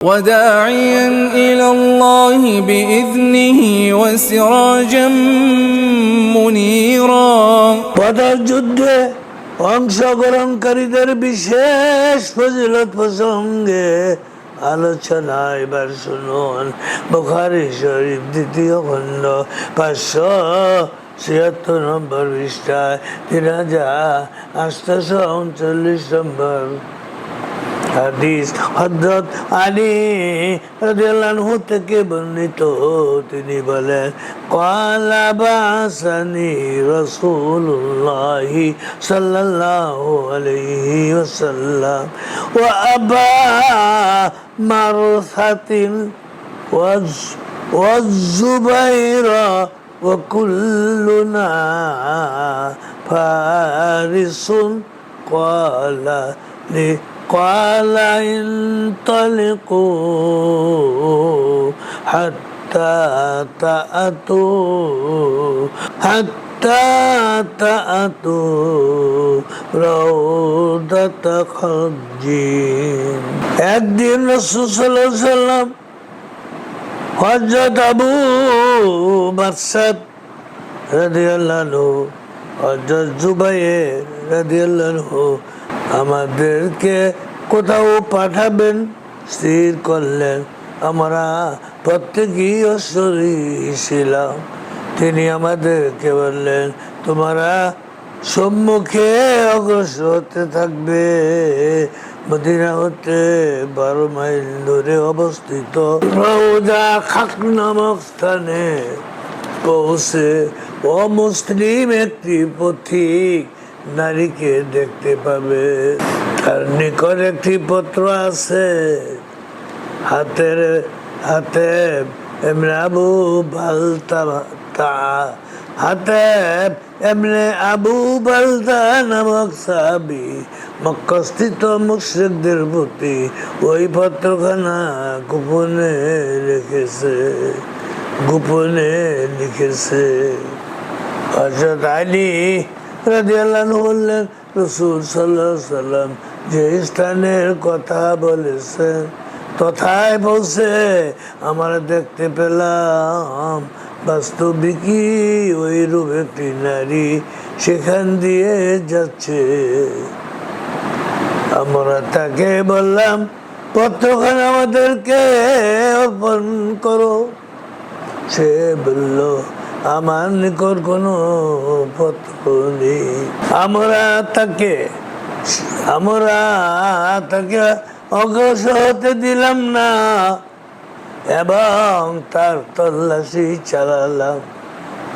وداعيا إلى الله بإذنه وسراجا منيرا বদর যুদ্ধে অংশগ্রহণকারীদের বিশেষ ফজিলত প্রসঙ্গে আলোচনা এবার শুনুন বুখারি শরীফ দ্বিতীয় খণ্ড পাঁচশো ছিয়াত্তর নম্বর পৃষ্ঠায় তিন হাজার আটশোশো উনচল্লিশ নম্বর হাদিস হজরত আলী রাদিয়াল্লাহু থেকে বর্ণিত তিনি বলেন কালা বাসানি রাসূলুল্লাহ সাল্লাল্লাহু আলাইহি ওয়াসাল্লাম ওয়া আবা মারসাতিন ওয়াজ والزبير وكلنا فارس قال لي قال انطلقوا حتى تأتوا حتى تأتوا روضة خرجين একদিন রসুল সাল্লাহ সাল্লাম হজরত আবু বাদশাদ রাদিয়াল্লাহু হজরত জুবাইর রাদিয়াল্লাহু আমাদেরকে কোথাও পাঠাবেন? স্থির করলেন আমরা প্রত্যেকেই অশ্বরী ছিলাম। তিনি আমাদেরকে বললেন, তোমরা সম্মুখে অগ্রসর হতে থাকবে। মদিনা হতে বারো মাইল দূরে অবস্থিত রোজা খাক নামক স্থানে পৌঁছে অমুসলিম একটি পথিক নারীকে দেখতে পাবে। তার নিকট একটি পত্র আছে। হাতের, হাতে এমনি আবু বালতা, হাতে এমনি আবু বালতা নামক সাবি মক্কস্থিত মুশ্রিকদের প্রতি ওই পত্রখানা গোপনে রেখেছে, গোপনে লিখেছে। হজরত আলী বললেন রসুল সাল্লাহ সাল্লাম যে স্থানের কথা বলেছেন তথায় পৌঁছে আমরা দেখতে পেলাম বাস্তবিকই ওই রূপ একটি নারী সেখান দিয়ে যাচ্ছে। আমরা তাকে বললাম, পত্রখানা আমাদেরকে অর্পণ করো। সে বলল আমার নিকট কোনো পত্র নেই। আমরা তাকে আমরা তাকে অগ্রসর হতে দিলাম না। এবং তার তল্লাশি চালালাম,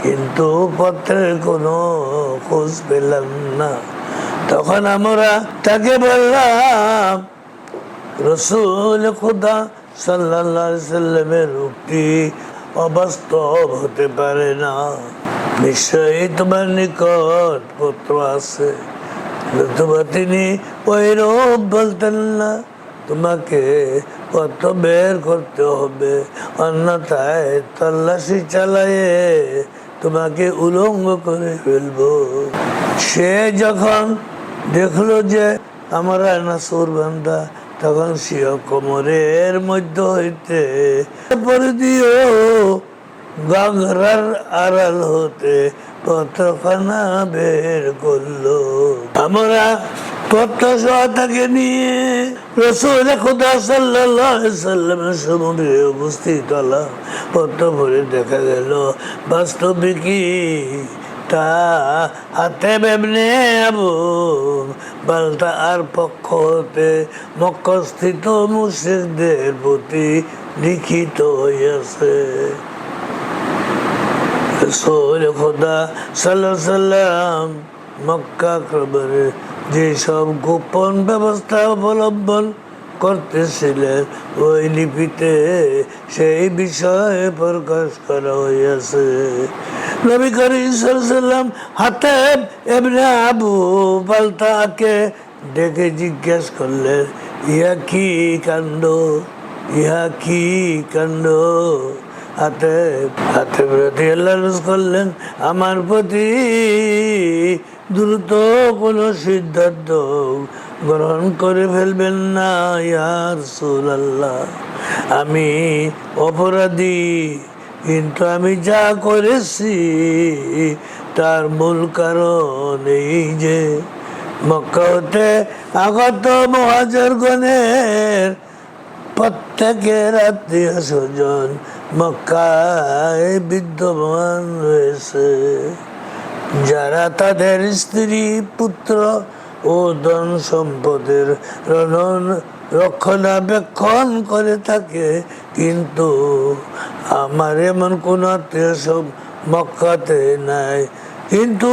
কিন্তু পত্রের কোনো খোঁজ পেলাম না। তখন আমরা তাকে বললাম, রসুল খুদা সাল্লাহ সাল্লামের উক্তি অবাস্তব হতে পারে না। নিশ্চয়ই তোমার নিকট পত্র আছে। নতুবা তিনি ওই রূপ বলতেন না। তোমাকে কত বের করতে হবে। অন্যথায় তল্লাশি চালায়ে তোমাকে উলঙ্গ করে ফেলব। সে যখন দেখল যে আমরা নাসুর বান্দা তখন সিও কোমরের মধ্য হইতে পরিধিও গগরার আড়াল হতে পত্রখানা বের করল। আমরা পত্র তাকে নিয়ে রসুল খুদা সাল্লামের সমুদ্রে উপস্থিত হলাম। পত্র পড়ে দেখা গেল, বাস্তবিকই হাতে বেমনে আবু বালতা আর পক্ষ হতে মক্কস্থিত মুর্শিদদের প্রতি লিখিত হইয়াছে। রসুল খোদা যেসব গোপন ব্যবস্থা অবলম্বন করতেছিলেন, ওই লিপিতে সেই বিষয়ে প্রকাশ করা হইয়াছে। নবী করিম সাল্লাম হাতে এমনি আবু পাল্টাকে ডেকে জিজ্ঞেস করলেন, ইহা কি কাণ্ড? ইহা কি কাণ্ড? হাতে হাতে প্রতি করলেন, আমার প্রতি দ্রুত কোনো সিদ্ধান্ত গ্রহণ করে ফেলবেন না ইয়ার আল্লাহ আমি অপরাধী। কিন্তু আমি যা করেছি, তার মূল কারণ এই যে মক্কা হতে আগত মহাজর গণের প্রত্যেকের আত্মীয় স্বজন মক্কায় বিদ্যমান রয়েছে। যারা তাদের স্ত্রী, পুত্র ও ধন সম্পদের রণন রক্ষণাবেক্ষণ করে থাকে, কিন্তু আমার এমন কোন আত্মীয় সব মক্কাতে নাই। কিন্তু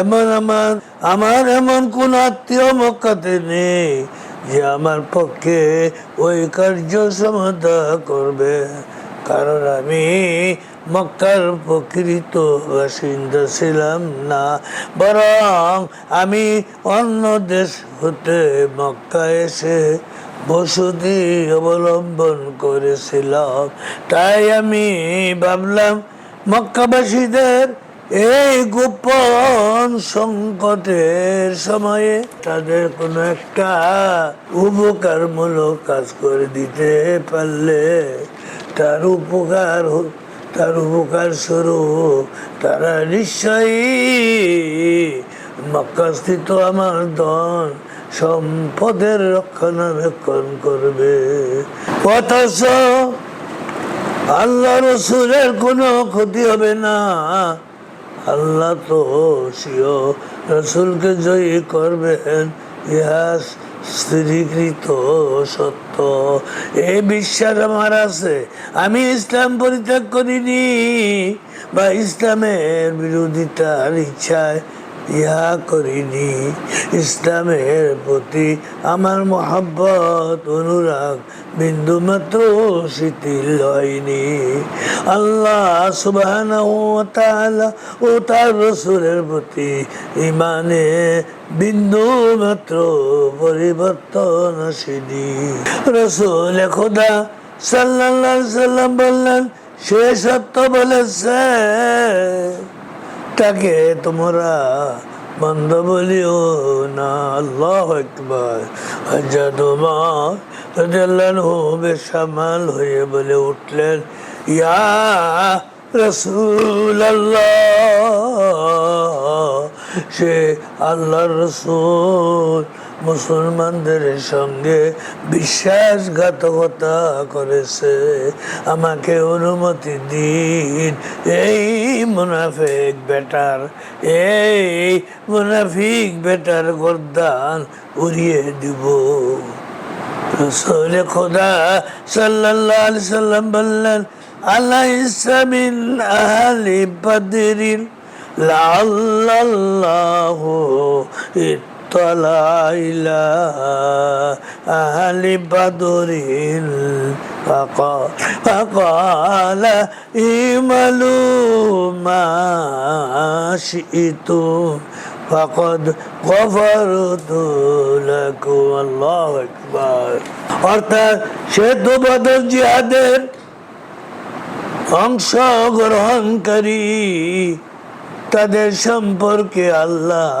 এমন আমার আমার এমন কোন আত্মীয় মক্কাতে নেই যে আমার পক্ষে ওই কার্য সমাধা করবে। কারণ আমি মক্কার প্রকৃত বাসিন্দা ছিলাম না। বরং আমি অন্য দেশ হতে মক্কা এসে বসতি অবলম্বন করেছিলাম। তাই আমি ভাবলাম, মক্কাবাসীদের এই গোপন সংকটের সময়ে তাদের কোনো একটা উপকারমূলক কাজ করে দিতে পারলে তার উপকার তার উপকার স্বরূপ তারা নিশ্চয়ই মক্কাস্থিত আমার ধন সম্পদের রক্ষণাবেক্ষণ করবে। অথচ আল্লাহ রসুলের কোনো ক্ষতি হবে না। আল্লাহ তো সিও রসুলকে জয়ী করবেন। ইহা স্থিরীকৃত সত্য। এ বিশ্বাস আমার আছে আমি ইসলাম পরিত্যাগ করিনি বা ইসলামের বিরোধিতার ইচ্ছায় ইহা করিনি। ইসলামের প্রতি আমার মহাব্বত, অনুরাগ বিন্দু মাত্র শিথিল হয়নি। আল্লাহ সুবাহ ও তার রসুলের প্রতি ইমানে বিন্দু মাত্র পরিবর্তন আসেনি। রসুল খোদা আলাইহি সাল্লাম বললেন, সে সত্য বলেছে। তাকে তোমরা বন্ধ বলিও না। আল্লাহ একবার বেসামাল হয়ে বলে উঠলেন, ইয়া রসুল সে আল্লাহ রসুল মুসলমানদের সঙ্গে বিশ্বাসঘাতকতা করেছে। আমাকে অনুমতি দিন। এই মুনাফিক বেটার, এই মুনাফিক বেটার গর্দান উড়িয়ে দিব। রসুল খোদা আলাইহি সাল্লাম বললেন বদরিন লাআল্লাল্লাহু اطلع إلى أهل بدر فقال, فقال اعملوا ما شئتم فقد غفرت لكم الله أكبر অর্থাৎ সে তো বদর জিহাদের অংশগ্রহণকারী তাদের সম্পর্কে আল্লাহ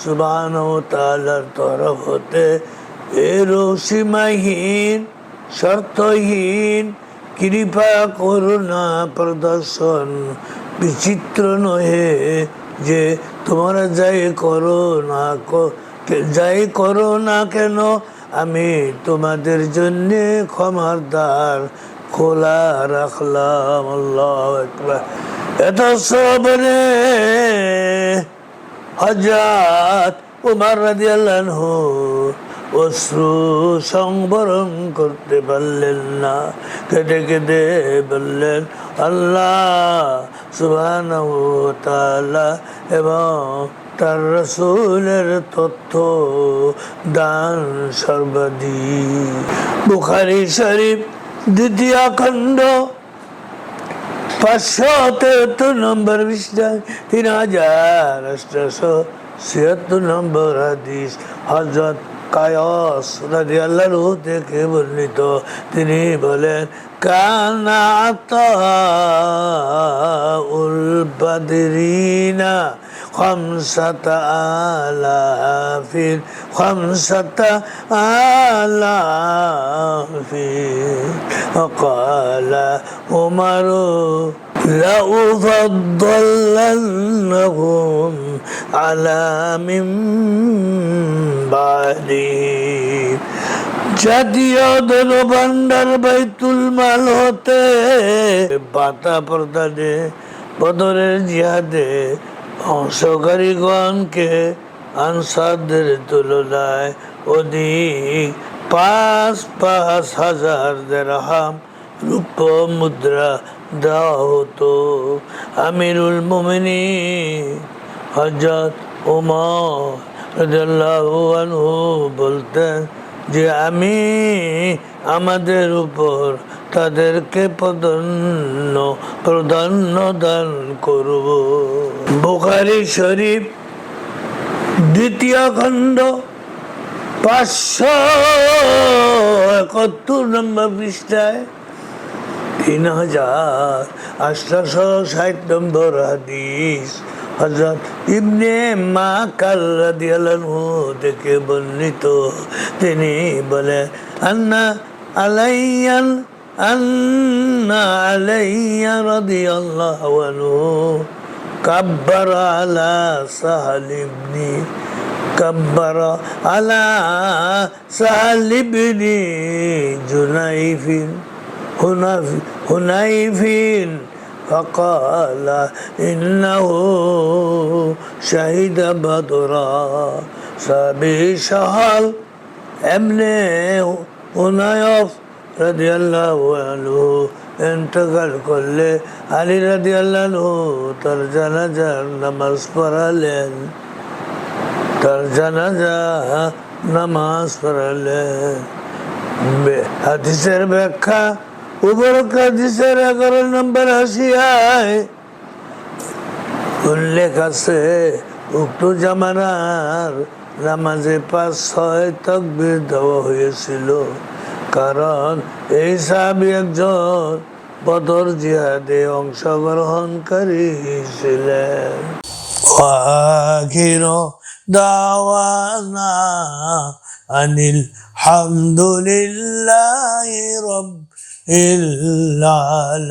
সুবান তালার তরফ হতে এর সীমাহীন শর্তহীন, কৃপা করুণা প্রদর্শন বিচিত্র নহে যে তোমরা যাই করো না যাই করো না কেন, আমি তোমাদের জন্য ক্ষমার দ্বার খোলা রাখলাম। আল্লাহ এত সবরে হজরত উমার রাদিয়াল্লাহু অশ্রু সংবরণ করতে পারলেন না। কেটে কেটে বললেন, আল্লাহ তাআলা এবং তার রসুলের তথ্য দান সর্বাধিক। বুখারি শরীফ দ্বিতীয় খণ্ড পাঁচশো তেহত্তর নম্বর পৃষ্ঠায় তিন হাজার আষ্টশো ছিয়াত্তর নম্বর হাদিস হজরত কায়স রাজি আল্লাহর থেকে বর্ণিত তিনি বলেন কানা উল বাদরিনা خمسة آلاف خمسة آلاف وقال عمر لأفضلنهم على من بعدي জাতীয় দলভান্ডার বাইতুল মাল হতে বাতা প্রদানে বদরের জিহাদে অংশকারীগণকে আনসারদের তুলনায় অধিক পাঁচ পাঁচ হাজার দেড়হাম রূপ মুদ্রা দেওয়া হতো আমিরুল মোমিনী হজরত রাদিয়াল্লাহু আনহু বলতেন যে, আমি আমাদের উপর তাদেরকে প্রধান্য প্রাধান্য দান করব। বুখারি শরীফ, দ্বিতীয় খণ্ড, পাঁচশো একাত্তর নম্বর পৃষ্ঠায় তিন হাজার আটশো ষাট নম্বর হাদিস হজরত ইবনে মা কাল রাদিয়াল্লাহু থেকে বর্ণিত তিনি বলে আন্না আলাইয়ান আন্না আলাইয়া রাদিয়াল্লাহু আনহু কাব্বার আলা সাহাল ইবনি كبر على سهل بن جنيف هنيف هنيف فقال إنه شهد بدرا سبي شهر ابن هنيف رضي الله عنه انتقل كل علي رضي الله عنه ترجنا جر نماز পড়ালেন তার জানাজা নামাজ পড়ালেন বে- হাদিসের ব্যাখ্যা উপরোক্ত এগারো নম্বর উল্লেখ আছে, উক্ত জামানার নামাজে পাঁচ, ছয় তকবির দেওয়া হয়েছিল। কারণ এই সাহাবি একজন বদর জিহাদে অংশগ্রহণকারী ছিলেন। দাওয়ানা আনিল হামদুলিল্লাহ রব العالمين.